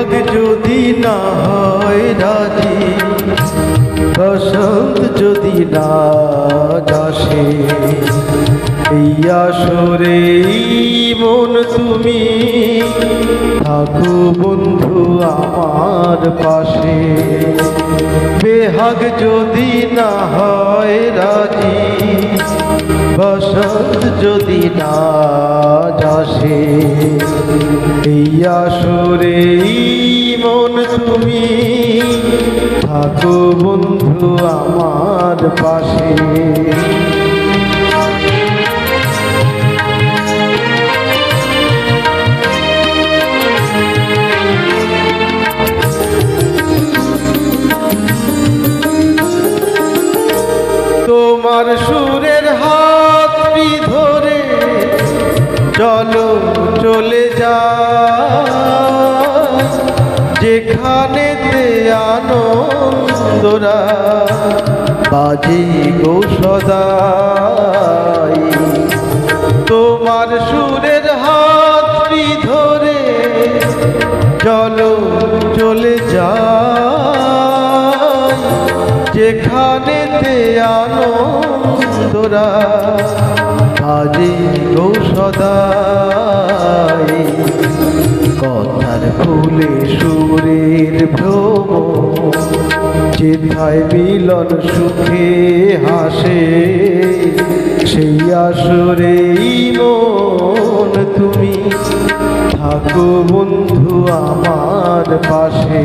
বেহাগ যদি না হয় রাজি, বসন্ত যদি না যাসে, এই আসরে মন তুমি থাকো বন্ধু আমার পাশে। বেহাগ যদি না হয় রাজি, বসন্ত যদি না যাসে, এই আসরে মন তুমি থাকো বন্ধু আমার পাশে। তোমার সুরের হাতটি ধরে চলো চলে যা যেখানেতে আনন্দরা বাজে গো সদাই। তোমার সুরের হাতটি ধরে চলো, চলে যা যেখানেতে আনন্দরা আজে গো সদাই। কথার ফুলে ভ্রম যেথায় মিলন সুখে হাসে সেই আসরেই মন তুমি থাকো বন্ধু আমার পাশে।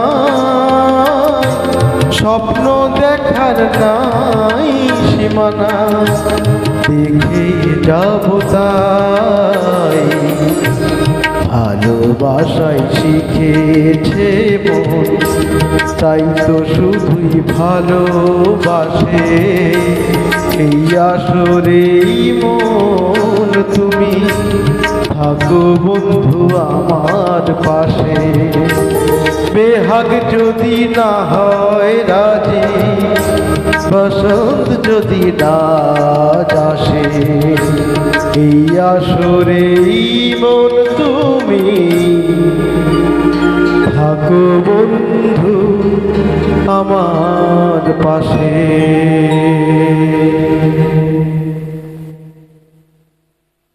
স্বপ্ন দেখার নাই সীমানা। দেখে যাব তাই। ভালোবাসায় শিখেছে মন, তাই তো শুধুই ভালোবাসে। এই আসরেই মন তুমি, থাকো বন্ধু আমার পাশে। বেহাগ যদি না হয় রাজি, বসন্ত যদি না যাসে, এই আসরে মন তুমি। থাকো বন্ধু আমার পাশে।